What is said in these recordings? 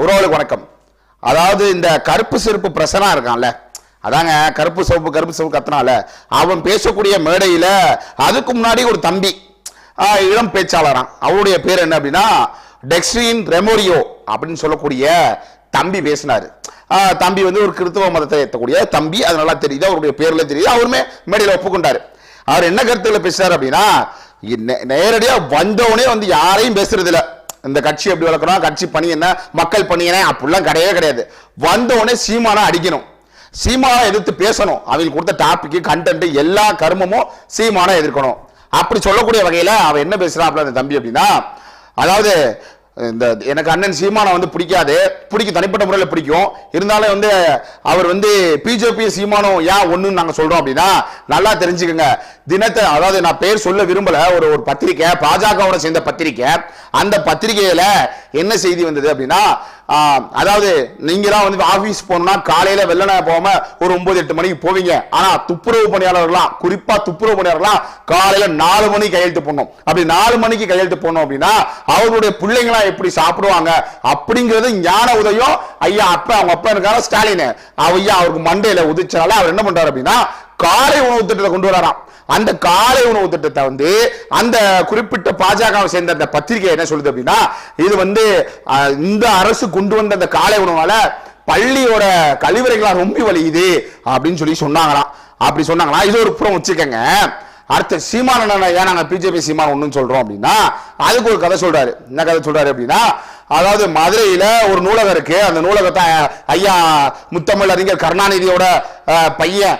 உறவுகளுக்கு வணக்கம். அதாவது இந்த கருப்பு செருப்பு பிரசனா இருக்கான்ல அதாங்க கருப்பு சிவப்பு கருப்பு சிவப்பு கத்தனால அவன் பேசக்கூடிய மேடையில அதுக்கு முன்னாடி ஒரு தம்பி இளம் பேச்சாளரான் அவருடைய பேர் என்ன அப்படின்னா டெக்ஸ்டின் ரெமோரியோ அப்படின்னு சொல்லக்கூடிய தம்பி பேசினாரு. தம்பி வந்து ஒரு கிறிஸ்தவ மதத்தை ஏற்றக்கூடிய தம்பி அது நல்லா தெரியுது அவருடைய பேர்ல தெரியுது அவருமே மேடையில் ஒப்புக்கொண்டாரு. அவர் என்ன கருத்துல பேசினார் அப்படின்னா நே- நேரடியா வந்தவனே வந்து யாரையும் பேசுறது இல்லை இந்த கட்சி எப்படி வளர்க்கணும்? கட்சி பணி என்ன? மக்கள் பணி என்ன? அப்படிலாம் கிடையவே கிடையாது. வந்தவுடனே சீமானா அடிக்கணும். சீமானா எதிர்த்து பேசணும். அவங்களுக்கு கொடுத்த டாபிக் கண்டென்ட் எல்லா கருமமும் சீமானா எதிர்க்கணும். அப்படி சொல்லக்கூடிய வகையில அவன் என்ன பேசுறான் அந்த தம்பி அப்படின்னா அதாவது இந்த எனக்கு அண்ணன் சீமானை வந்து பிடிக்காது. பிடிக்கும் தனிப்பட்ட முறையில் பிடிக்கும். இருந்தாலும் வந்து அவர் வந்து பிஜேபி சீமானம் ஏன் ஒன்றுன்னு நாங்கள் சொல்கிறோம் அப்படின்னா நல்லா தெரிஞ்சுக்கோங்க. தினத்தை அதாவது நான் பேர் சொல்ல விரும்பல ஒரு ஒரு பத்திரிக்கை பாஜகவோட சேர்ந்த பத்திரிக்கை. அந்த பத்திரிகையில் என்ன செய்தி வந்தது அப்படின்னா அதாவது நீங்களாம் வந்து ஆபீஸ் போகணும்னா காலையில வெள்ளன போகாம ஒரு ஒன்பது எட்டு மணிக்கு போவீங்க. ஆனா துப்புரவு பணியாளர்கள்லாம் குறிப்பா துப்புரவு பணியாளர்கள்லாம் காலையில நாலு மணிக்கு கையெழுத்து போடணும். அப்படி நாலு மணிக்கு கையெழுத்து போடணும் அப்படின்னா அவருடைய பிள்ளைங்களா எப்படி சாப்பிடுவாங்க? அப்படிங்கிறது ஞான உதயம். ஐயா அப்ப அவங்க அப்பா இருக்காங்க ஸ்டாலின். ஐயா அவருக்கு மண்டையில உதிச்சனால அவர் என்ன பண்றாரு அப்படின்னா காலை உணவு திட்டத்தை கொண்டு வராராம். அந்த காலை உணவு திட்டத்தை வந்து அந்த குறிப்பிட்ட பாஜகவை சேர்ந்த அந்த பத்திரிகை என்ன சொல்லுது அப்படின்னா இது வந்து இந்த அரசு கொண்டு வந்த அந்த காலை உணவால பள்ளியோட கழிவறைகளா ரொம்ப வலியுது அப்படின்னு சொல்லி சொன்னாங்களாம். அப்படி சொன்னாங்களா இது ஒரு புறம் வச்சுக்கோங்க. அடுத்த சீமான ஏன் நாங்கள் பிஜேபி சீமான ஒன்று சொல்கிறோம் அப்படின்னா அதுக்கு ஒரு கதை சொல்கிறாரு என்ன கதை சொல்கிறாரு அப்படின்னா அதாவது மதுரையில் ஒரு நூலகம் இருக்குது அந்த நூலகத்தை ஐயா முத்தமிழ் அறிஞர் கருணாநிதியோட பையன்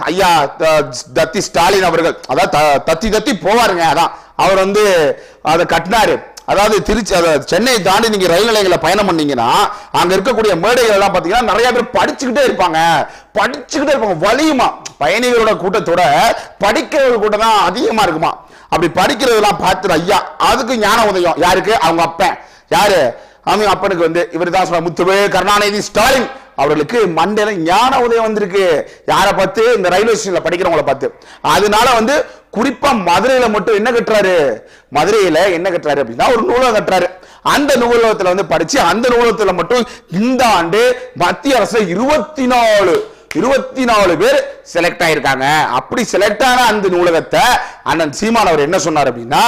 ஐயா த- தத்தி ஸ்டாலின் அவர்கள். அதாவது த- தத்தி தத்தி போவாருங்க அதான். அவர் வந்து அதை கட்டினாரு. அதாவது திருச்சி அதை சென்னை தாண்டி நீங்க ரயில் நிலையங்களை பயணம் பண்ணீங்கன்னா அங்க இருக்கக்கூடிய மேடைகள் எல்லாம் பாத்தீங்கன்னா நிறைய பேர் படிச்சுக்கிட்டே இருப்பாங்க. படிச்சுக்கிட்டே இருப்பாங்க. வலியுமா? பயணிகளோட கூட்டத்தோட படிக்கிறவர்கள் கூட்டம் தான் அதிகமா இருக்குமா? அப்படி படிக்கிறதெல்லாம் பார்த்துட்டு ஐயா. அதுக்கு ஞான உதயம். யாருக்கு? அவங்க அப்பன். யாரு? அவங்க அப்பனுக்கு வந்து இவர் தான் சொல்ற முத்துவே கருணாநிதி ஸ்டாலின். அவர்களுக்கு மண்டையில ஞான உதயம் வந்திருக்கு. யாரை பார்த்து? இந்த ரயில்வே ஸ்டேஷன்ல படிக்கிறவங்கள பார்த்து. அதனால வந்து குறிப்பா மதுரையில மட்டும் என்ன கட்டுறாரு? மதுரையில என்ன கட்டுறாரு அப்படின்னா ஒரு நூலகம் கட்டுறாரு. அந்த நூலகத்துல வந்து படிச்சு அந்த நூலகத்துல மட்டும் இந்த ஆண்டு மத்திய அரசு இருபத்தி நாலு இருபத்தி நாலு பேர் செலக்ட் ஆயிருக்காங்க. அப்படி செலக்ட் ஆன அந்த நூலகத்தை அண்ணன் சீமான் அவர் என்ன சொன்னார் அப்படின்னா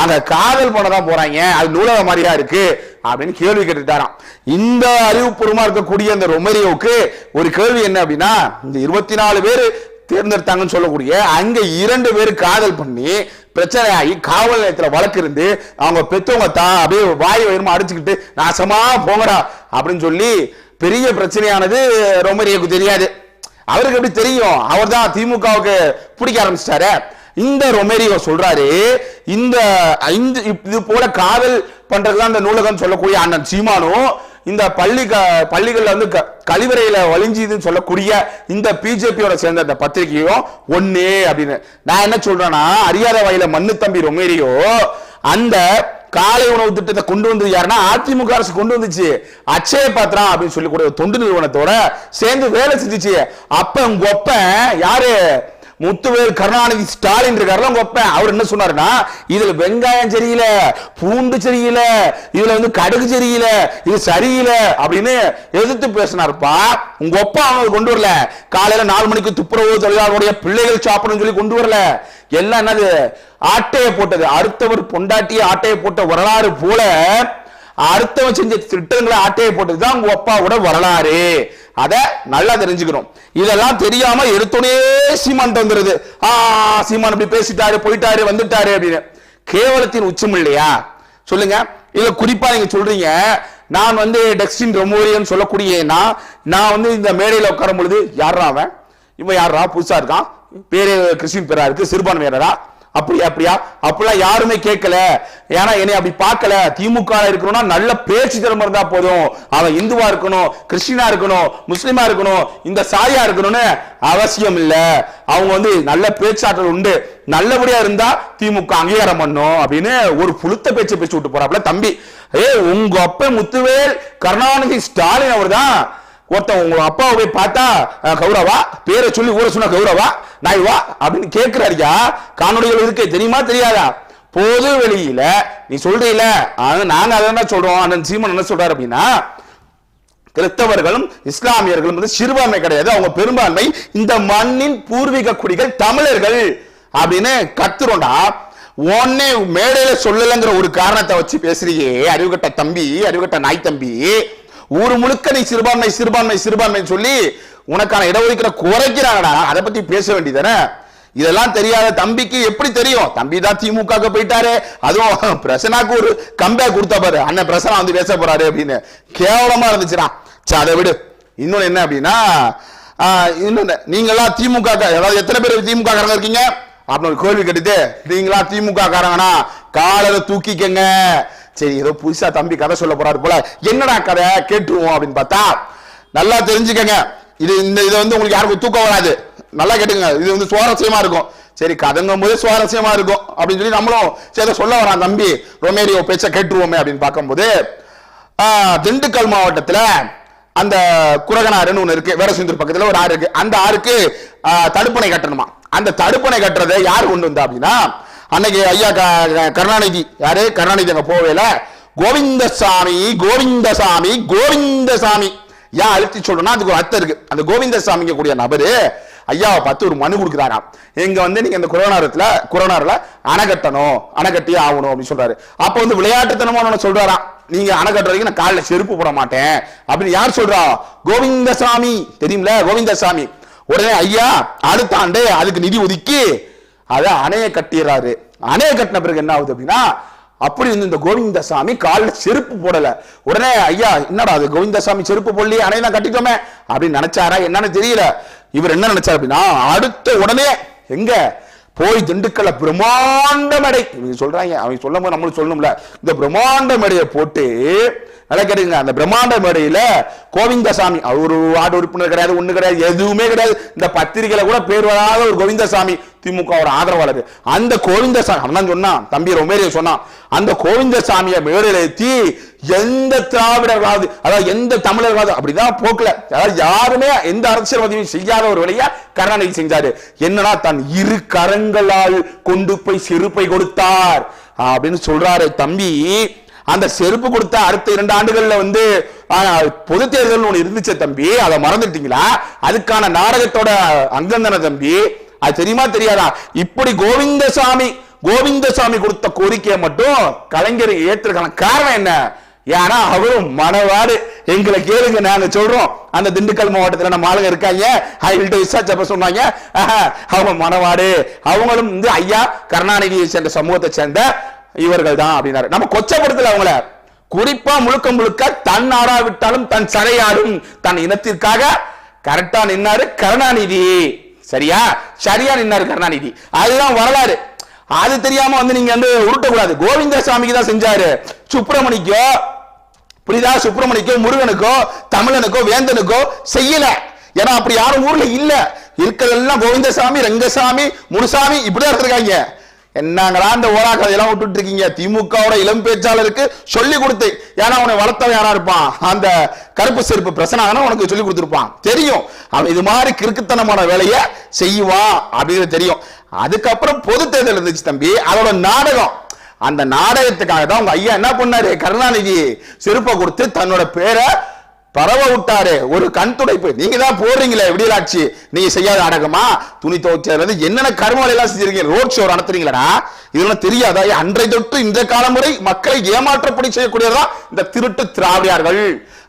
அங்க காதல் பண்ண தான் போறாங்க அது நூலகம் மாதிரியா இருக்கு அப்படின்னு கேள்வி கேட்டுட்டாராம். இந்த அறிவுபூர்வமா இருக்கக்கூடிய அந்த ரொமேரியோவுக்கு ஒரு கேள்வி என்ன அப்படின்னா இந்த இருபத்தி நாலு பேர் தேர்ந்தெடுத்தாங்கன்னு சொல்லக்கூடிய அங்க இரண்டு பேர் காதல் பண்ணி பிரச்சனை ஆகி காவல் நிலையத்தில் வழக்கு இருந்து அவங்க பெற்றவங்க தான் அப்படியே வாய் வயிறுமா அடிச்சுக்கிட்டு நாசமா போங்கடா அப்படின்னு சொல்லி பெரிய பிரச்சனையானது ரொமேரியோவுக்கு தெரியாது. அவருக்கு எப்படி தெரியும்? அவர் தான் திமுகவுக்கு பிடிக்க ஆரம்பிச்சிட்டாரு. இந்த ரொமேரியோ சொல்றாரு இந்த இது போல காதல் பண்றதுதான் இந்த நூலகம் சொல்லக்கூடிய அண்ணன் சீமானும் இந்த பள்ளி க- பள்ளிகள்ல வந்து க- கழிவறையில வலிஞ்சுதுன்னு சொல்லக்கூடிய இந்த பிஜேபியோட சேர்ந்த அந்த பத்திரிகையும் ஒன்னே அப்படின்னு. நான் என்ன சொல்றேன்னா அரியாத வாயில மண்ணு தம்பி ரொமேரியோ அந்த காலை உணவு திட்டத்தை கொண்டு வந்தது யாருன்னா அதிமுக அரசு கொண்டு வந்துச்சு. அச்சய பாத்திரம் அப்படின்னு சொல்லக்கூடிய தொண்டு நிறுவனத்தோட சேர்ந்து வேலை செஞ்சுச்சு. அப்ப உங்க ஒப்ப யாரு? முத்துவேல் கருணாநிதி ஸ்டாலின் இருக்காருல உங்க ஒப்ப. அவர் என்ன சொன்னாருன்னா இதுல வெங்காயம் சரியில்லை பூண்டு சரியில்லை இதுல வந்து கடுகு சரியில்லை இது சரியில்லை அப்படின்னு எதிர்த்து பேசினாருப்பா. உங்க ஒப்ப அவங்க கொண்டு வரல. காலையில நாலு மணிக்கு துப்புரவு தொழிலாளருடைய பிள்ளைகள் சாப்பிடணும்னு சொல்லி கொண்டு வரல. எல்லாம் என்னது? ஆட்டையை போட்டது. அடுத்தவர் பொண்டாட்டிய ஆட்டையை போட்ட வரலாறு போல அடுத்தவன் செஞ்ச திட்டங்களை ஆட்டையை போட்டதுதான் உங்க அப்பாவோட வரலாறு. அத நல்லா தெரிஞ்சுக்கணும். இதெல்லாம் தெரியாம எடுத்தோடனே சீமான் வந்துருது ஆ சீமான் இப்படி பேசிட்டாரு போயிட்டாரு வந்துட்டாரு அப்படின்னு. கேவலத்தின் உச்சம் இல்லையா? சொல்லுங்க. இல்ல குறிப்பா நீங்க சொல்றீங்க. நான் வந்து டெக்ஸ்டின் ரொமோரியன் சொல்லக்கூடியனா நான் வந்து இந்த மேடையில் உட்காரும் பொழுது யாரா அவன்? இவன் யாரா புதுசா இருக்கான். பேரு கிறிஸ்டின் பேரா இருக்கு சிறுபான்மையினரா? அப்படியா அப்படியா? அப்படிலாம் யாருமே கேட்கல. ஏன்னா என்னை அப்படி பார்க்கல. திமுக இருக்கணும்னா நல்ல பேச்சு திறமை இருந்தா போதும். அவன் இந்துவா இருக்கணும் கிறிஸ்டினா இருக்கணும் முஸ்லீமா இருக்கணும் இந்த சாயா இருக்கணும்னு அவசியம் இல்ல. அவங்க வந்து நல்ல பேச்சாற்றல் உண்டு. நல்லபடியா இருந்தா திமுக அங்கீகாரம் பண்ணும் அப்படின்னு ஒரு புழுத்த பேச்சை பேச்சு விட்டு போறாப்ல தம்பி. ஏ உங்க அப்ப முத்துவேல் கருணாநிதி ஸ்டாலின் அவர்தான். ஒருத்தன் உங்க அப்பாவை போய் பார்த்தா கௌரவா? பேரை சொல்லி ஊரை சொன்னா கௌரவா? நாய் வா அப்படின்னு கேட்கிறாருயா காணொலிகள் இருக்கு தெரியுமா தெரியாதா? பொது வெளியில நீ சொல்றீல ஆனா நாங்க அதை என்ன சொல்றோம். அண்ணன் சீமன் என்ன சொல்றாரு அப்படின்னா கிறிஸ்தவர்களும் இஸ்லாமியர்களும் வந்து சிறுபான்மை கிடையாது. அவங்க பெரும்பான்மை இந்த மண்ணின் பூர்வீக குடிகள் தமிழர்கள் அப்படின்னு கத்துறோண்டா உடனே மேடையில சொல்லலைங்கிற ஒரு காரணத்தை வச்சு பேசுறியே அறிவுகட்ட தம்பி அறிவுகட்ட நாய் தம்பி. ஊர் முழுக்க நீ சிறுபான்மை சிறுபான்மை சிறுபான்மை சொல்லி உனக்கான இடஒதுக்கீடு குறைக்கிறாங்கடா. அதை பத்தி பேச வேண்டியதானே இதெல்லாம் தெரியாத தம்பிக்கு எப்படி தெரியும்? தம்பி தான் திமுக போயிட்டாரு. அதுவும் பிரசனாக்கு ஒரு கம்பேக் கொடுத்த பாரு. அண்ணன் பிரசனா வந்து பேச போறாரு அப்படின்னு. கேவலமா இருந்துச்சுடா. சரி அதை விடு. இன்னொன்னு என்ன அப்படின்னா ஆஹ், இன்னொன்னு நீங்களா திமுக அதாவது எத்தனை பேர் திமுக காரங்க இருக்கீங்க? அப்படின்னு ஒரு கேள்வி கேட்டுட்டு நீங்களா திமுக காரங்கனா காலரை தூக்கிக்கங்க. சரி ஏதோ புதுசா தம்பி கதை சொல்ல போறாரு போல. என்னடா கதை? கேட்டுருவோம் அப்படின்னு பார்த்தா நல்லா தெரிஞ்சுக்கங்க. இது இந்த இதை வந்து உங்களுக்கு யாருக்கும் தூக்கம் வராது. நல்லா கேட்டுங்க இது வந்து சுவாரஸ்யமா இருக்கும். சரி கதங்கும் போது சுவாரஸ்யமா இருக்கும் அப்படின்னு சொல்லி நம்மளும் சரி சொல்ல வரான் தம்பி. ரொமேரியோ பேச்ச கேட்டுருவோமே அப்படின்னு பார்க்கும்போது திண்டுக்கல் மாவட்டத்தில் அந்த குரகனாறுன்னு ஒன்று இருக்கு. வேரசிந்தூர் பக்கத்தில் ஒரு ஆறு இருக்கு. அந்த ஆறுக்கு தடுப்பணை கட்டணுமா? அந்த தடுப்பணை கட்டுறதை யார் கொண்டு வந்தா அப்படின்னா அன்னைக்கு ஐயா க- கருணாநிதி யாரு? கருணாநிதி அங்க போவேல கோவிந்தசாமி கோவிந்தசாமி கோவிந்தசாமி. ஏன் அழுத்தி சொல்றேன்னா அதுக்கு ஒரு அர்த்தம் இருக்கு. அந்த கோவிந்தசாமிங்க கூடிய நபரு ஐயாவை பார்த்து ஒரு மனு கொடுக்குறாராம். எங்க வந்து நீங்க இந்த கொரோனாரத்துல கொரோனாரில் அணை கட்டணும் அணை கட்டியே ஆகணும் அப்படின்னு சொல்றாரு. அப்போ வந்து விளையாட்டுத்தனமா சொல்றாராம். நீங்க அணை கட்டுற வரைக்கும் நான் காலில் செருப்பு போட மாட்டேன் அப்படின்னு யார் சொல்றா? கோவிந்தசாமி. தெரியுமில கோவிந்தசாமி. உடனே ஐயா அடுத்த ஆண்டு அதுக்கு நிதி ஒதுக்கி அதை அணையை கட்டிடுறாரு. அணையை கட்டின பிறகு என்ன ஆகுது அப்படின்னா அப்படி வந்து இந்த கோவிந்தசாமி காலில் செருப்பு போடல. உடனே ஐயா என்னடா அது கோவிந்தசாமி செருப்பு போடலையே அணையை தான் கட்டிட்டோமே. அப்படின்னு நினைச்சாரா என்னன்னு தெரியல. இவர் என்ன நினைச்சார் அப்படின்னா அடுத்த உடனே எங்க? போய் திண்டுக்கல்ல பிரம்மாண்ட மேடை. இவங்க சொல்றாங்க அவங்க சொல்லும் போது நம்மளும் சொல்லணும்ல. இந்த பிரம்மாண்ட மேடையை போட்டு நல்லா கேட்டுங்க அந்த பிரம்மாண்ட மேடையில கோவிந்தசாமி அவர் வார்டு உறுப்பினர் கிடையாது ஒண்ணு கிடையாது எதுவுமே கிடையாது. இந்த பத்திரிகையில கூட பேர் வராத ஒரு கோவிந்தசாமி திமுக ஒரு ஆதரவாளர். அந்த கோவிந்தசாமி அவன் சொன்னான் தம்பி ரொமேரிய சொன்னான். அந்த கோவிந்தசாமியை மேடையில் ஏற்றி எந்த திராவிடர்களாவது அதாவது எந்த தமிழர்களாவது அப்படிதான் போக்கல. அதாவது யாருமே எந்த அரசியல்வாதியும் செய்யாத ஒரு வழியா கருணாநிதி செஞ்சாரு. என்னன்னா தன் இரு கரங்களால் கொண்டு போய் செருப்பை கொடுத்தார் அப்படின்னு சொல்றாரு தம்பி. அந்த செருப்பு கொடுத்த அடுத்த இரண்டு ஆண்டுகள்ல வந்து பொது தேர்தல் ஒன்று இருந்துச்சு தம்பி அதை மறந்துட்டீங்களா? அதுக்கான நாடகத்தோட அங்கந்தன தம்பி? அது தெரியுமா தெரியாதா? இப்படி கோவிந்தசாமி கோவிந்தசாமி கொடுத்த கோரிக்கையை மட்டும் கலைஞர் ஏற்றுக்கலாம் காரணம் என்ன? ஏன்னா அவரும் மனவாடு எங்களை கேளுங்க நாங்க சொல்றோம். அந்த திண்டுக்கல் மாவட்டத்தில் நம்ம ஆளுங்க இருக்காங்க. அவங்கள்ட்ட விசாரிச்சப்ப சொன்னாங்க. அவங்க மனவாடு அவங்களும் வந்து ஐயா கருணாநிதியை சேர்ந்த சமூகத்தை சேர்ந்த இவர்கள் தான் அப்படின்னாரு. நம்ம கொச்சப்படுத்தல அவங்கள. குறிப்பா முழுக்க முழுக்க தன் ஆடாவிட்டாலும் தன் சரையாடும் தன் இனத்திற்காக கரெக்டா நின்னாரு கருணாநிதி. சரியா? சரியா நின்னாரு கருணாநிதி. அதுதான் வரலாறு. அது தெரியாம வந்து நீங்க வந்து உருட்டக்கூடாது. கோவிந்தசாமிக்கு தான் செஞ்சாரு. சுப்பிரமணிக்கோ புரியுதா? சுப்பிரமணிக்கோ முருகனுக்கோ தமிழனுக்கோ வேந்தனுக்கோ செய்யல. ஏன்னா அப்படி யாரும் ஊர்ல இல்ல. இருக்கிறதெல்லாம் கோவிந்தசாமி ரங்கசாமி முனுசாமி இப்படிதான் இருக்காங்க என்னங்களா அந்த ஓரா கதையெல்லாம் விட்டுட்டு இருக்கீங்க திமுகவோட இளம் பேச்சாளருக்கு சொல்லி கொடுத்து ஏன்னா அவனை வளர்த்தவன் யாரா இருப்பான்? அந்த கருப்பு செருப்பு பிரசனாகனா உனக்கு சொல்லி கொடுத்துருப்பான். தெரியும். அவன் இது மாதிரி கிறுக்குத்தனமான வேலையை செய்வான் அப்படின்னு தெரியும். அதுக்கப்புறம் பொது தேர்தல் இருந்துச்சு தம்பி. அதோட நாடகம். அந்த நாடகத்துக்காக தான் உங்க ஐயா என்ன பண்ணாரு? கருணாநிதி செருப்பை கொடுத்து தன்னோட பேரை பரவ விட்டாரு ஒரு கண் துடைப்பு. நீங்க தான் போடுறீங்களே விடியலாட்சி. நீங்க செய்யாத நாடகமா துணி துவைச்சது என்னென்ன கருமலை எல்லாம் செஞ்சிருக்கீங்க? ரோட் ஷோ நடத்துறீங்களா இதெல்லாம் தெரியாதா? அன்றை தொட்டு இந்த காலம் வரை மக்களை ஏமாற்றப்படி செய்யக்கூடியதான் இந்த திருட்டு திராவிடியார்கள்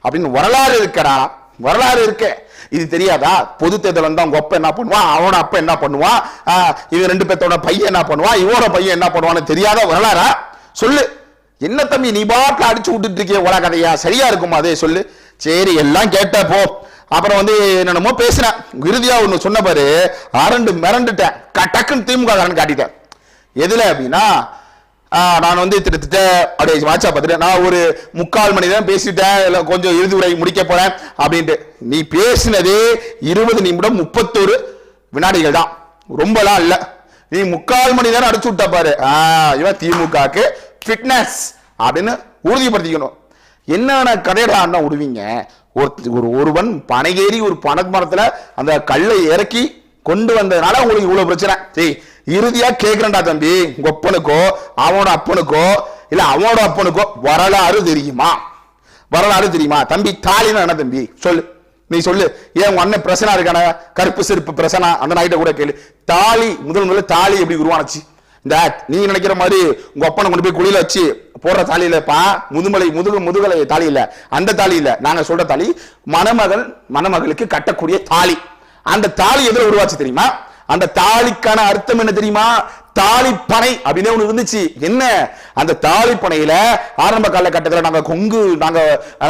அப்படின்னு வரலாறு இருக்கடா. வரலாறு இருக்கு. இது தெரியாதா? பொது தேர்தல் வந்தா உங்க அப்பா என்ன பண்ணுவான் அவனோட அப்பா என்ன பண்ணுவான் ஆஹ், இவன் ரெண்டு பேர்த்தோட பையன் என்ன பண்ணுவான் இவனோட பையன் என்ன பண்ணுவான்னு தெரியாத வரலாறா? சொல்லு. என்ன தம்பி நீ பாட்டில் அடிச்சு விட்டுட்டு இருக்கிய உலக கதையா? சரியா இருக்குமா? அதே சொல்லு. சரி எல்லாம் கேட்ட போ. அப்புறம் வந்து என்னென்னமோ பேசுறேன் இறுதியா ஒன்று சொன்ன பாரு அரண்டு மிரண்டுட்டேன். டக்குன்னு திமுக காரன் காட்டிட்டேன். எதுல அப்படின்னா நான் வந்து திருத்திட்டேன் அப்படியே வாட்சா பார்த்துட்டேன் நான் ஒரு முக்கால் மணி நேரம் பேசிட்டேன் இல்லை கொஞ்சம் இறுதி உரை முடிக்க போறேன் அப்படின்ட்டு. நீ பேசினதே இருபது நிமிடம் முப்பத்தொரு வினாடிகள் தான். ரொம்பலாம் இல்லை. நீ முக்கால் மணி நேரம் அடிச்சு விட்ட பாரு. இவன் திமுகக்கு ஃபிட்னஸ் அப்படின்னு உறுதிப்படுத்திக்கணும். என்னென்ன கதையடா விடுவீங்க? ஒரு ஒரு ஒருவன் பனைகேறி ஒரு பனைமரத்துல அந்த கல்லை இறக்கி கொண்டு வந்ததுனால உங்களுக்கு இவ்வளோ பிரச்சனை. சரி இறுதியாக கேட்குறேன்டா தம்பி. உங்கள் அப்பனுக்கோ அவனோட அப்பனுக்கோ இல்லை அவனோட அப்பனுக்கோ வரலாறு தெரியுமா? வரலாறு தெரியுமா? தம்பி தாலினா என்ன தம்பி? சொல்லு. நீ சொல்லு. ஏன் உங்க அண்ணன் பிரசனா இருக்கான? கருப்பு செருப்பு பிரசனா அந்த நாயிட்ட கூட கேளு. தாலி முதல் முதல்ல தாலி எப்படி உருவானுச்சு? இந்த நீ நினைக்கிற மாதிரி உங்க அப்பனை கொண்டு போய் குழியில வச்சு போடுற தாலி இல்லப்பா முதுமலை முதுகு முதுகலை தாலி இல்ல அந்த தாலி இல்ல நாங்க சொல்ற தாலி மணமகள் மணமகளுக்கு கட்டக்கூடிய தாலி. அந்த தாலி எதுல உருவாச்சு தெரியுமா? அந்த தாலிக்கான அர்த்தம் என்ன தெரியுமா? தாலிப்பனை அப்படின்னு ஒண்ணு இருந்துச்சு. என்ன? அந்த தாலிப்பனையில ஆரம்ப காலகட்டத்தில் நாங்க கொங்கு நாங்க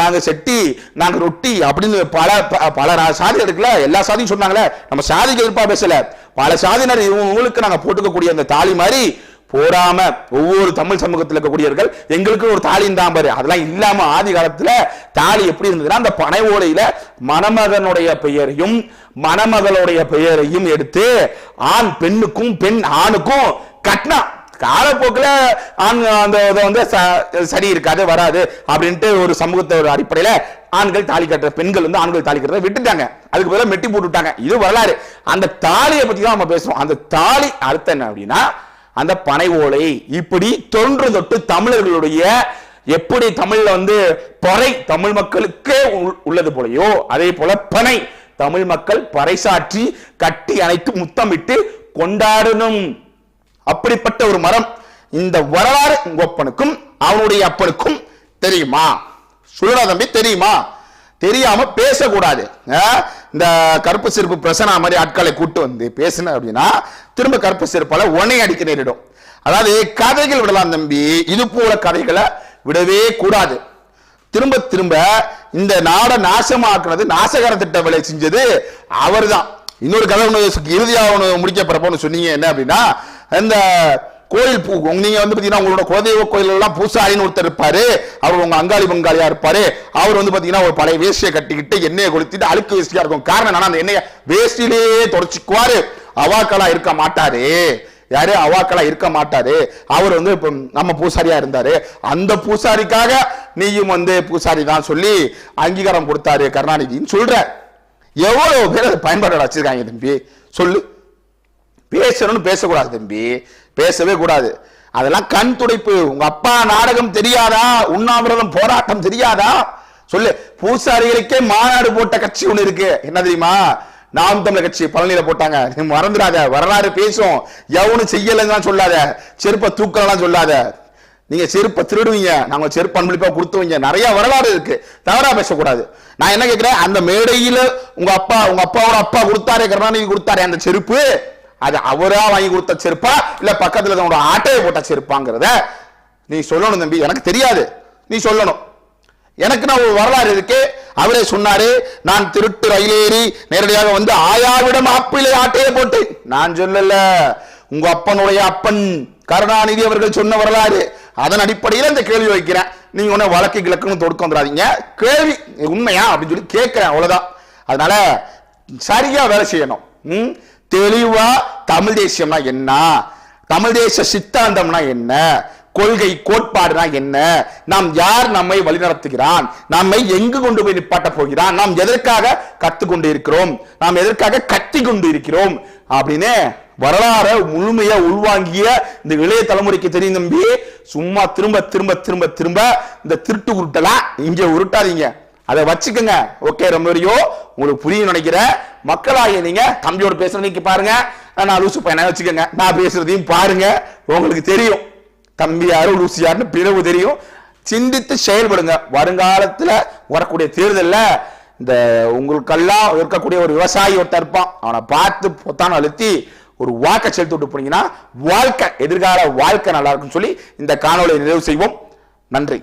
நாங்க செட்டி நாங்க ரொட்டி அப்படின்னு பல பல சாதி இருக்குல்ல எல்லா சாதியும் சொன்னாங்களே. நம்ம சாதிக்கு எதிர்ப்பா பேசல. பல சாதியினர் இவங்களுக்கு நாங்க போட்டுக்கக்கூடிய அந்த தாலி மாதிரி போடாம ஒவ்வொரு தமிழ் சமூகத்தில் இருக்கக்கூடியவர்கள் எங்களுக்கு ஒரு தாலியும் தான் பாரு. அதெல்லாம் இல்லாம ஆதி காலத்துல தாலி எப்படி இருந்ததுன்னா அந்த பனை ஓலையில மணமகனுடைய பெயரையும் மணமகளுடைய பெயரையும் எடுத்து ஆண் பெண்ணுக்கும் பெண் ஆணுக்கும் கட்டினா காலப்போக்கில் ஆண் அந்த இதை வந்து ச- சரி இருக்காது வராது அப்படின்ட்டு ஒரு சமூகத்தோட அடிப்படையில ஆண்கள் தாலி கட்டுற பெண்கள் வந்து ஆண்கள் தாலி கட்டுறதை விட்டுட்டாங்க. அதுக்கு பதிலாக மெட்டி போட்டு விட்டாங்க இது வரலாறு. அந்த தாலியை பத்தி தான் நம்ம பேசுவோம் அந்த தாலி அர்த்தம் என்ன அப்படின்னா அந்த பனை ஓலை இப்படி தொன்று தொட்டு தமிழர்களுடைய எப்படி தமிழ்ல வந்து பறை தமிழ் மக்களுக்கே உள்ளது போலயோ அதே போல பனை தமிழ் மக்கள் பறைசாற்றி கட்டி அணைத்து முத்தமிட்டு கொண்டாடணும். அப்படிப்பட்ட ஒரு மரம் இந்த வரலாறு உங்க அப்பனுக்கும் அவனுடைய அப்பனுக்கும் தெரியுமா? சுழலா தம்பி தெரியுமா? தெரியாம பேசக்கூடாது. இந்த கருப்பு செருப்பு பிரசனா மாதிரி ஆட்களை கூட்டு வந்து பேசின அப்படின்னா திரும்ப கருப்பு செருப்பால உனை அடிக்க நேரிடும். அதாவது கதைகள் விடலாம் தம்பி. இது போல கதைகளை விடவே கூடாது. திரும்ப திரும்ப இந்த நாடை நாசமாக்குனது நாசகர திட்ட வேலை செஞ்சது அவர் தான் இன்னொரு கதை ஒன்று இறுதியாக ஒன்று முடிக்கப்படுறப்போன்னு சொன்னீங்க என்ன அப்படின்னா இந்த கோயில் பூ நீங்க வந்து பாத்தீங்கன்னா உங்களோட குலதெய்வ கோயில் எல்லாம் பூசாரின்னு ஒருத்தர் இருப்பாரு. அவர் உங்க அங்காளி பங்காளியா இருப்பாரு. அவர் வந்து பாத்தீங்கன்னா ஒரு பழைய வேஷ்டியை கட்டிக்கிட்டு எண்ணெயை கொளுத்திட்டு அழுக்கு வேஷ்டியா இருக்கும். காரணம் என்னன்னா அந்த எண்ணெயை வேஷ்டிலேயே தொடச்சிக்குவாரு. அவாக்களா இருக்க மாட்டாரு. யாரு? அவாக்களா இருக்க மாட்டாரு. அவர் வந்து இப்ப நம்ம பூசாரியா இருந்தாரு. அந்த பூசாரிக்காக நீயும் வந்து பூசாரி தான் சொல்லி அங்கீகாரம் கொடுத்தாரு கருணாநிதின்னு சொல்ற எவ்வளவு பேர் அதை பயன்பாடு வச்சிருக்காங்க தம்பி? சொல்லு. பேசணும்னு பேசக்கூடாது தம்பி. பேசவே கூடாது. அதெல்லாம் கண் துடைப்பு. உங்க அப்பா நாடகம் தெரியாதா? உண்ணாவிரதம் போராட்டம் தெரியாதா? சொல்லு. பூசாரிகளுக்கே மாநாடு போட்ட கட்சி ஒண்ணு இருக்கு. என்ன தெரியுமா? நாம் தமிழர் கட்சி பழனியில போட்டாங்க. நீ மறந்துடாத. வரலாறு பேசும். எவனும் செய்யலைன்னு சொல்லாத. செருப்பை தூக்கலாம் சொல்லாத. நீங்க செருப்பை திருடுவீங்க. நாங்க செருப்பு அன்பளிப்பா கொடுத்துவீங்க நிறைய வரலாறு இருக்கு. தவறா பேசக்கூடாது. நான் என்ன கேட்கிறேன் அந்த மேடையில உங்க அப்பா உங்க அப்பாவோட அப்பா கொடுத்தாரே கருணாநிதி கொடுத்தாரே அந்த செருப்பு? அது அவரா வாங்கி கொடுத்த செருப்பா? இல்ல பக்கத்துல தன்னோட ஆட்டையை போட்ட செருப்பாங்கிறத நீ சொல்லணும் தம்பி. எனக்கு தெரியாது. நீ சொல்லணும். எனக்கு நான் ஒரு வரலாறு இருக்கு. அவரே சொன்னாரு நான் திருட்டு ரயிலேறி நேரடியாக வந்து ஆயாவிடம் ஆப்பிளை ஆட்டையை போட்டு நான் சொல்லல. உங்க அப்பனுடைய அப்பன் கருணாநிதி அவர்கள் சொன்ன வரலாறு. அதன் அடிப்படையில் இந்த கேள்வி வைக்கிறேன். நீங்க ஒன்னும் வழக்கு கிழக்குன்னு தொடுக்க வந்துடாதீங்க. கேள்வி உண்மையா? அப்படின்னு சொல்லி கேட்கிறேன். அவ்வளவுதான். அதனால சரியா வேலை செய்யணும். ம்? தெளிவா தமிழ் தேசியம்னா என்ன? தமிழ் தேச சித்தாந்தம்னா என்ன? கொள்கை கோட்பாடுனா என்ன? நாம் யார் நம்மை வழிநடத்துகிறான்? நம்மை எங்கு கொண்டு போய் நிப்பாட்ட போகிறான்? நாம் எதற்காக கத்துக்கொண்டு இருக்கிறோம் நாம் எதற்காக கத்தி கொண்டு இருக்கிறோம் அப்படின்னு வரலாற முழுமையா உள்வாங்கிய இந்த இளைய தலைமுறைக்கு தெரியும் தம்பி. சும்மா திரும்ப திரும்ப திரும்ப திரும்ப இந்த திருட்டு உருட்டலாம் இங்க உருட்டாதீங்க. அதை வச்சுக்கோங்க. ஓகே ரொம்ப வரியோ உங்களுக்கு புரியும் நினைக்கிறேன் மக்களாகிய நீங்க தம்பியோட பேசுற நீங்க பாருங்க. நான் லூசு பையனை வச்சுக்கோங்க. நான் பேசுறதையும் பாருங்க. உங்களுக்கு தெரியும். தம்பி யாரும் லூசு யாருன்னு பிறகு தெரியும். சிந்தித்து செயல்படுங்க. வருங்காலத்தில் வரக்கூடிய தேர்தலில் இந்த உங்களுக்கெல்லாம் இருக்கக்கூடிய ஒரு விவசாயி ஒருத்தன் இருப்பான். அவனை பார்த்து பொத்தான அழுத்தி ஒரு வாக்கை செலுத்தி விட்டு போனீங்கன்னா வாழ்க்கை எதிர்கால வாழ்க்கை நல்லா இருக்கும்னு சொல்லி இந்த காணொலியை நிறைவு செய்வோம். நன்றி.